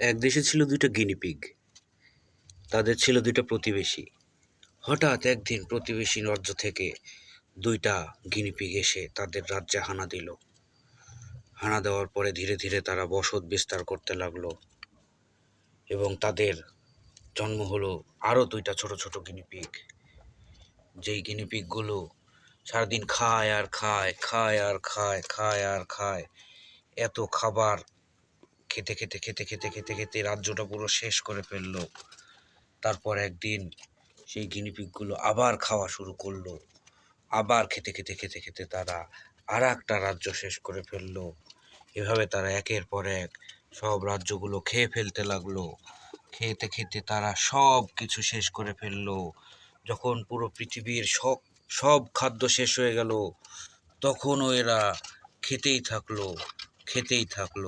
এক দেশে ছিল দুইটা গিনিপিগ তাদের ছিল দুইটা প্রতিবেশী। হঠাৎ একদিন প্রতিবেশী রাজ্য থেকে দুইটা গিনিপিগ এসে তাদের রাজ্যে হানা দিল। হানা দেওয়ার পরে ধীরে ধীরে তারা বসত বিস্তার করতে লাগল এবং তাদের জন্ম হলো আরও দুইটা ছোট ছোট গিনিপিগ যেই গিনিপিগগুলো সারাদিন খায় আর খায় খায় আর খায় খায় আর খায়, এত খাবার খেতে খেতে খেতে খেতে খেতে খেতে রাজ্যটা পুরো শেষ করে ফেলল। তারপর একদিন সেই গিনিপিগগুলো আবার খাওয়া শুরু করল। আবার খেতে খেতে খেতে খেতে তারা আর একটা রাজ্য শেষ করে ফেলল। এভাবে তারা একের পর এক সব রাজ্যগুলো খেয়ে ফেলতে লাগল। খেতে খেতে তারা সব কিছু শেষ করে ফেলল। যখন পুরো পৃথিবীর সব সব খাদ্য শেষ হয়ে গেল, তখনও এরা খেতেই থাকল খেতেই থাকল।